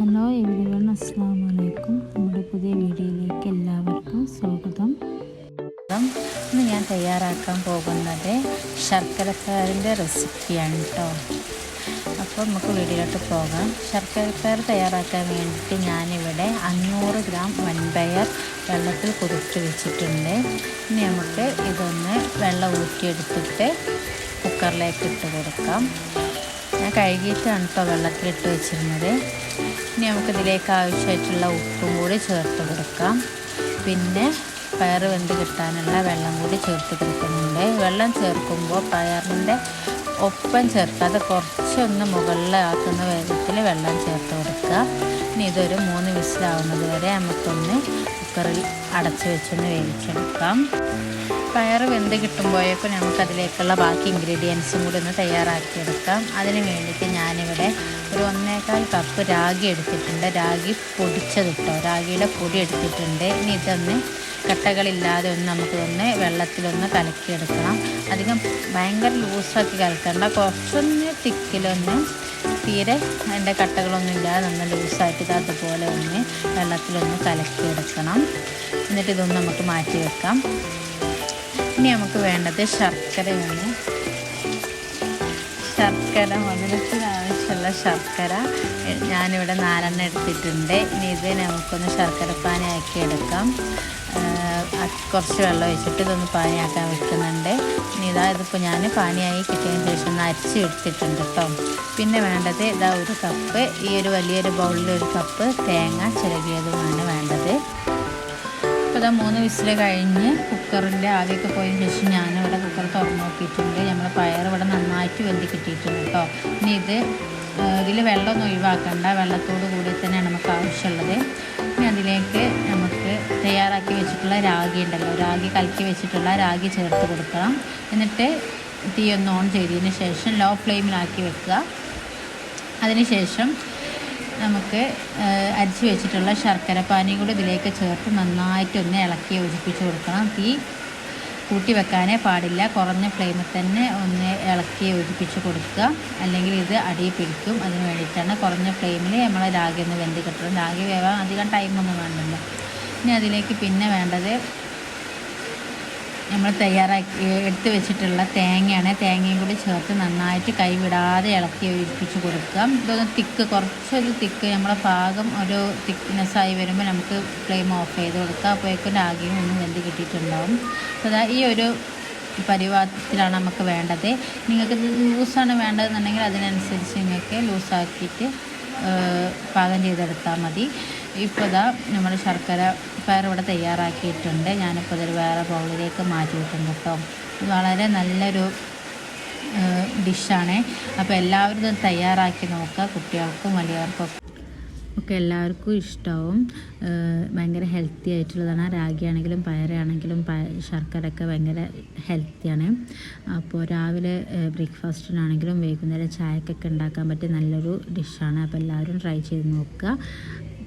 Hello എവിടെ അസ്സാം വലൈക്കും നമ്മുടെ പുതിയ വീഡിയോയിലേക്ക് എല്ലാവർക്കും സ്വാഗതം. ഇന്ന് ഞാൻ തയ്യാറാക്കാൻ പോകുന്നത് ശർക്കരക്കാരന്റെ റെസിപ്പിയാണ് കേട്ടോ അപ്പോൾ നമുക്ക് വീഡിയോയിലോട്ട് പോകാം. ശർക്കരക്കാർ തയ്യാറാക്കാൻ വേണ്ടിയിട്ട് ഞാനിവിടെ അഞ്ഞൂറ് ഗ്രാം വൻപയർ വെള്ളത്തിൽ കുതിർത്ത് വെച്ചിട്ടുണ്ട്. ഇനി നമുക്ക് ഇതൊന്ന് വെള്ളം ഊറ്റിയെടുത്തിട്ട് കുക്കറിലേക്ക് ഇട്ട് കൊടുക്കാം. കഴുകിയിട്ടാണ് കേട്ടോ വെള്ളത്തിലിട്ട് വെച്ചിരുന്നത്? ഇനി നമുക്കിതിലേക്ക് ആവശ്യമായിട്ടുള്ള ഉപ്പും കൂടി ചേർത്ത് കൊടുക്കാം. പിന്നെ പയർ വെന്ത് കിട്ടാനുള്ള വെള്ളം കൂടി ചേർത്ത് കൊടുക്കുന്നുണ്ട്. വെള്ളം ചേർക്കുമ്പോൾ പയറിന്റെ ഒപ്പം ചേർക്കാതെ കുറച്ചൊന്ന് മുകളിലാക്കുന്ന വേഗത്തിൽ വെള്ളം ചേർത്ത് കൊടുക്കുക. ഇനി ഇതൊരു മൂന്ന് വിസിലാവുന്നത് വരെ നമുക്കൊന്ന് കുക്കറിൽ അടച്ച് വെച്ചൊന്ന് വേവിച്ചെടുക്കാം. പയർ വെന്ത് കിട്ടുമ്പോഴേക്കും നമുക്കതിലേക്കുള്ള ബാക്കി ഇൻഗ്രീഡിയൻസും കൂടി ഒന്ന് തയ്യാറാക്കിയെടുക്കാം. അതിന് വേണ്ടിയിട്ട് ഞാനിവിടെ ഒരു ഒന്നേകാൽ കപ്പ് രാഗി എടുത്തിട്ടുണ്ട്. രാഗി പൊടിച്ചതിട്ടോ രാഗിയുടെ പൊടി എടുത്തിട്ടുണ്ട്. ഇനി ഇതൊന്ന് കട്ടകളില്ലാതെ ഒന്ന് നമുക്ക് ഒന്ന് വെള്ളത്തിലൊന്ന് കലക്കിയെടുക്കണം. അധികം ഭയങ്കര ലൂസാക്കി കലക്കണ്ട. കുറച്ചൊന്ന് തിക്കിലൊന്ന് തീരെ അതിന്റെ കട്ടകളൊന്നും ഇല്ലാതെ നമ്മൾ ലൂസായിട്ട് ഇത് അതുപോലെ ഒന്ന് വെള്ളത്തിലൊന്ന് കലക്കിയെടുക്കണം. എന്നിട്ട് ഇതൊന്ന് നമുക്ക് മാറ്റി വെക്കാം. ഇനി നമുക്ക് വേണ്ടത് ശർക്കരയാണ്. ശർക്കര മധുരത്തിന് ആവശ്യമുള്ള ശർക്കര. ഞാനിവിടെ നാലെണ്ണം എടുത്തിട്ടുണ്ട്. ഇനി ഇത് നമുക്കൊന്ന് ശർക്കര പാനിയാക്കി എടുക്കാം. കുറച്ച് വെള്ളം ഒഴിച്ചിട്ട് ഇതൊന്ന് പാനിയാക്കാൻ വെക്കുന്നുണ്ട്. ഇനി ഇതാ ഇതിപ്പോൾ ഞാൻ പാനിയായി കിട്ടിയതിന് ശേഷം ഒന്ന് അരച്ച് എടുത്തിട്ടുണ്ട് കേട്ടോ പിന്നെ വേണ്ടത് ഇതാ ഒരു കപ്പ് ഈ ഒരു വലിയൊരു ബൗളിൽ ഒരു കപ്പ് തേങ്ങ ചിരകിയതുമാണ് വേണ്ടത്. ഇപ്പോൾ ഇതാ മൂന്ന് വിസിൽ കഴിഞ്ഞ് കുക്കറിന്റെ ആവിയൊക്കെ പോയതിന് ശേഷം ഞാനിവിടെ കുക്കർ തുറന്ന് നോക്കിയിട്ടുണ്ട്. നമ്മൾ പയർ ഇവിടെ നന്നായിട്ട് വെന്തി കിട്ടിയിട്ടുണ്ട് കേട്ടോ ഇനി ഇത് ഇതിൽ വെള്ളമൊന്നും ഒഴിവാക്കണ്ട. വെള്ളത്തോട് കൂടി തന്നെയാണ് നമുക്ക് ആവശ്യമുള്ളത്. ഇനി അതിലേക്ക് തയ്യാറാക്കി വെച്ചിട്ടുള്ള രാഗി ഉണ്ടല്ലോ. രാഗി കലക്കി വെച്ചിട്ടുള്ള രാഗി ചേർത്ത് കൊടുക്കണം. എന്നിട്ട് തീ ഒന്ന് ഓൺ ചെയ്തതിന് ശേഷം ലോ ഫ്ലെയിമിലാക്കി വെക്കുക. അതിനുശേഷം നമുക്ക് അരിച്ചു വെച്ചിട്ടുള്ള ശർക്കര പാനിയും കൂടി ഇതിലേക്ക് ചേർത്ത് നന്നായിട്ടൊന്ന് ഇളക്കി യോജിപ്പിച്ച് കൊടുക്കണം. തീ കൂട്ടി വെക്കാനേ പാടില്ല. കുറഞ്ഞ ഫ്ലെയിമിൽ തന്നെ ഒന്ന് ഇളക്കി യോജിപ്പിച്ച് കൊടുക്കുക. അല്ലെങ്കിൽ ഇത് അടിയിൽ പിടിക്കും. അതിന് വേണ്ടിയിട്ടാണ് കുറഞ്ഞ ഫ്ലെയിമിൽ നമ്മൾ രാഗി ഒന്ന് വെന്ത് കിട്ടണം. രാഗി വേവാൻ അധികം ടൈമൊന്നും വേണ്ടല്ലോ. ഇനി അതിലേക്ക് പിന്നെ വേണ്ടത് നമ്മൾ തയ്യാറാക്കി എടുത്ത് വെച്ചിട്ടുള്ള തേങ്ങയാണ്. തേങ്ങയും കൂടി ചേർത്ത് നന്നായിട്ട് കൈവിടാതെ ഇളക്കി ഒഴിപ്പിച്ച് കൊടുക്കാം ഇതൊന്ന് തിക്ക് കുറച്ചൊരു തിക്ക് നമ്മളെ പാകം ഒരു തിക്നെസ്സായി വരുമ്പോൾ നമുക്ക് ഫ്ലെയിം ഓഫ് ചെയ്ത് കൊടുക്കാം അപ്പോഴേക്കും രാഗിയും ഒന്നും വെന്ത് കിട്ടിയിട്ടുണ്ടാവും. അപ്പോൾ ഈ ഒരു പരിവാരത്തിലാണ് നമുക്ക് വേണ്ടത്. നിങ്ങൾക്ക് ലൂസാണ് വേണ്ടതെന്നുണ്ടെങ്കിൽ അതിനനുസരിച്ച് നിങ്ങൾക്ക് ലൂസാക്കിയിട്ട് പാകം ചെയ്തെടുത്താൽ മതി. ഇപ്പോൾ ഇതാ നമ്മൾ ശർക്കര പയർ ഇവിടെ തയ്യാറാക്കിയിട്ടുണ്ട്. ഞാനിപ്പോൾ ഇതൊരു വേറെ ബൗളിലേക്ക് മാറ്റിയിട്ടുണ്ട് കേട്ടോ ഇത് വളരെ നല്ലൊരു ഡിഷാണ്. അപ്പോൾ എല്ലാവരും ഇത് തയ്യാറാക്കി നോക്കുക. കുട്ടികൾക്കും വലിയവർക്കും ഒക്കെ എല്ലാവർക്കും ഇഷ്ടമാവും ഭയങ്കര ഹെൽത്തി ആയിട്ടുള്ളതാണ്. രാഗിയാണെങ്കിലും പയറാണെങ്കിലും പയ ശർക്കരയൊക്കെ ഭയങ്കര ഹെൽത്തിയാണ് അപ്പോൾ രാവിലെ ബ്രേക്ക്ഫാസ്റ്റിനാണെങ്കിലും വൈകുന്നേരം ചായക്കൊക്കെ ഉണ്ടാക്കാൻ പറ്റിയ നല്ലൊരു ഡിഷാണ്. അപ്പോൾ എല്ലാവരും ട്രൈ ചെയ്ത് നോക്കുക.